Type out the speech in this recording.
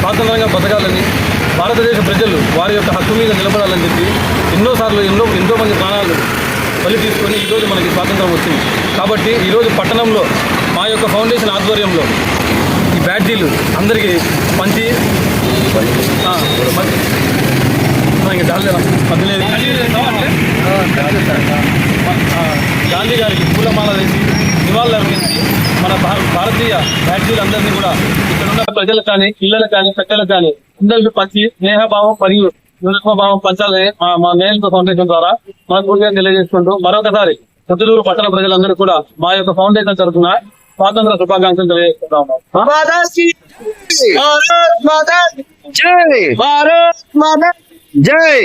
స్వాతంత్రంగా బతకాలని భారతదేశ ప్రజలు వారి యొక్క హక్కు మీద నిలబడాలని చెప్పి ఎన్నోసార్లు ఎన్నో ఎంతో మంది ప్రాణాలు బలి తీసుకొని ఈరోజు మనకి స్వాతంత్రం వచ్చింది. కాబట్టి ఈరోజు పట్టణంలో మా యొక్క ఫౌండేషన్ ఆధ్వర్యంలో ఈ బ్యాడ్జీలు అందరికీ పంచి గాంధీ గారికి పూలమాల వేసి నివాళులు అర్పించి మన భార- భారతీయ బ్యాడ్జీలందరినీ కూడా ఇక్కడ ఉన్న ప్రజలకు కానీ పిల్లలకు కానీ పెద్దలకు కానీ అందరికీ పంచి స్నేహభావం మరియు భావం పంచాలని మా మా నేల ఫౌండేషన్ ద్వారా మన పూర్తిగా తెలియజేసుకుంటూ మరొకసారి పొద్దులూరు పట్టణ ప్రజలందరూ కూడా మా యొక్క ఫౌండేషన్ తరఫున స్వాతంత్ర శుభాకాంక్షలు తెలియజేస్తున్నాము భారత్ మాతా జై! భారత్ మాతా జై!